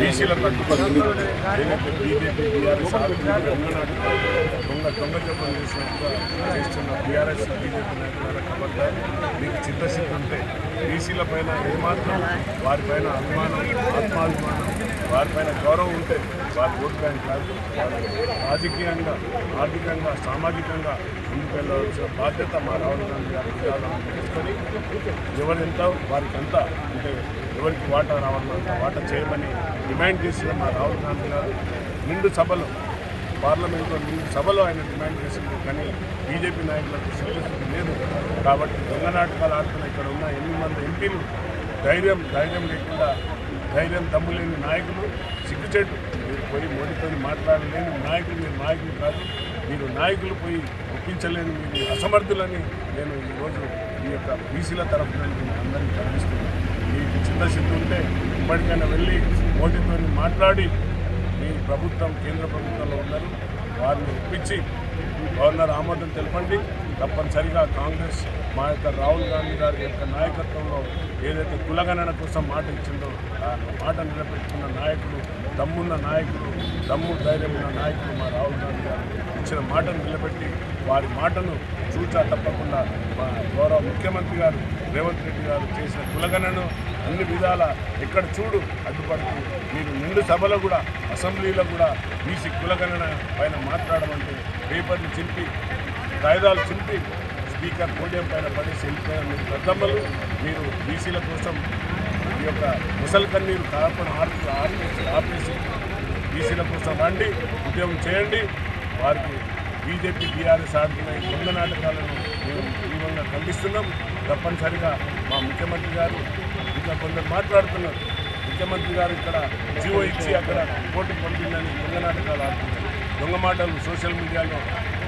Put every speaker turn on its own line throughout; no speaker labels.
బీసీల కట్టుబడి ఏదైతే బీజేపీ బీఆర్ఎస్ దొంగ దొంగ జపం చేసినట్టుగా చేస్తున్న బీఆర్ఎస్ బీజేపీ నాయకుల మీకు చిత్తశుద్ధి ఉంటే బీసీల పైన ఏమాత్రం వారిపైన అభిమానం ఆత్మాభిమానం వారిపైన గౌరవం ఉంటే వారి ఓటు బ్యాంక్ కాదు రాజకీయంగా ఆర్థికంగా సామాజికంగా ముందుకు వెళ్ళవలసిన బాధ్యత మా రాహుల్ గాంధీ గారి విధానం తీసుకొని ఎవరెంత వారికి అంటే ఎవరికి వాటా రావాలన్నంత వాటా చేయమని డిమాండ్ చేసిన మా రాహుల్ గాంధీ గారు నిండు సభలో పార్లమెంట్లో నిండు సభలో ఆయన డిమాండ్ చేసింది. కానీ బీజేపీ నాయకులకు సిద్ధస్థితి లేదు. కాబట్టి దొంగ నాటకాలు ఆడుతున్న ఇక్కడ ఉన్న ఎనిమిది మంది ఎంపీలు ధైర్యం ధైర్యం లేకుండా ధైర్యం దమ్ము లేని నాయకులు సిగ్గుచెట్టు మీరు పోయి మోడీతో మాట్లాడలేని నాయకులు మీరు నాయకులు కాదు. మీరు నాయకులు పోయి ఒప్పించలేని మీరు అసమర్థులని నేను ఈరోజు ఈ యొక్క బీసీల తరఫున అందరికీ అందరినీ మీకు ఉంటే ఇప్పటికైనా వెళ్ళి మోడీతో మాట్లాడి మీ ప్రభుత్వం కేంద్ర ప్రభుత్వంలో ఉన్నారు. వారిని ఒప్పించి గవర్నర్ ఆమోదం తెలపండి. తప్పనిసరిగా కాంగ్రెస్ మా యొక్క రాహుల్ గాంధీ గారి యొక్క నాయకత్వంలో ఏదైతే కులగణన కోసం మాట ఇచ్చిందో ఆ మాట నిలబెట్టుకున్న నాయకులు దమ్మున్న నాయకులు దమ్ము ధైర్యం ఉన్న నాయకులు మా రాహుల్ గాంధీ గారు. ఇచ్చిన మాటను నిలబెట్టి వారి మాటను చూచా తప్పకుండా మా గౌరవ ముఖ్యమంత్రి గారు రేవంత్ రెడ్డి గారు చేసిన కులగణను అన్ని విధాల ఎక్కడ చూడు అడ్డుపడుతూ మీరు నిండు సభలో కూడా అసెంబ్లీలో కూడా బీసీ కులగణన పైన మాట్లాడమంటే పేపర్లు చింపి కాగితాలు చింపి స్పీకర్ పోడియం పైన పడేసి వెళ్ళిపోయిన మీరు పెద్దమ్మలు మీరు బీసీల కోసం ఈ యొక్క ముసలి కన్నీరు కాకుండా ఆర్పి ఆర్పేసి ఆపేసి బీసీల కోసం రండి ఉద్యోగం చేయండి. వారికి బీజేపీ బీఆర్ఎస్ ఆడుతున్న ఈ దొంగ నాటకాలను మేము తీవ్రంగా ఖండిస్తున్నాం. తప్పనిసరిగా మా ముఖ్యమంత్రి గారు ఇంకా కొందరు మాట్లాడుతున్నారు. ముఖ్యమంత్రి గారు ఇక్కడ జీవో ఇచ్చి అక్కడ పోటీ పంపిందని దొంగ నాటకాలు ఆడుతున్నారు. దొంగ మాటలు సోషల్ మీడియాలో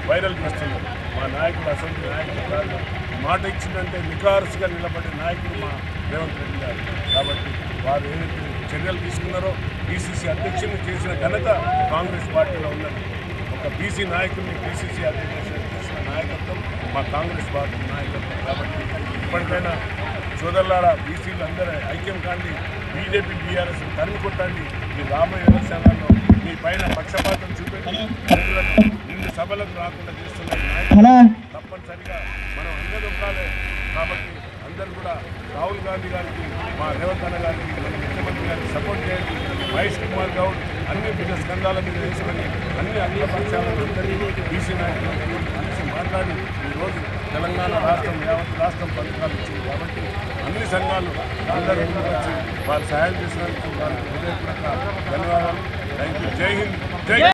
వైరల్ చేస్తున్నారు. మా నాయకుడు అసెంబ్లీ నాయకుడు గారు మాట ఇచ్చిందంటే నిఖారసుగా నిలబడే నాయకుడు మా రేవంత్ రెడ్డి గారు. కాబట్టి వారు ఏదైతే చర్యలు తీసుకున్నారో బీసీసీ అధ్యక్షుని చేసిన ఘనత కాంగ్రెస్ పార్టీలో ఉన్నది. ఒక బీసీ నాయకుడిని బీసీసీ అధ్యక్షుడు చేసిన నాయకత్వం మా కాంగ్రెస్ పార్టీ నాయకత్వం కాబట్టి ఇప్పటికైనా సోదరులారా బీసీలు అందరూ ఐక్యం కాండి బీజేపీ బీఆర్ఎస్ తరిమి కొట్టండి ఈ రాబోయే ఎలక్షన్లలో మీ పైన పక్షపాతం చూపెట్టి నిన్ను సభలకు రాకుండా చేస్తున్న ఈ నాయకులు తప్పనిసరిగా మనం అందరూ ఉండాలి కాబట్టి అందరూ కూడా రాహుల్ గాంధీ గారికి మా రేవంత్ అన్న గారికి మన ముఖ్యమంత్రి గారికి సపోర్ట్ చేయండి. మహేష్ కుమార్ గౌడ్ అన్ని బిడ్డ స్కందాల మీద వేసుకొని అన్ని అన్ని పక్షాలను అందరినీ బీసీ నాయకులను కలిసి మాట్లాడి ఈరోజు తెలంగాణ రాష్ట్రం యావత్ రాష్ట్రం పథకాలు ఇచ్చింది కాబట్టి అన్ని సంఘాలు అందరూ ముందుకు వచ్చి వారు సహాయం చేసినందుకు వారికి హృదయపూర్వక ధన్యవాదాలు. థ్యాంక్ యూ జై హింద్. జై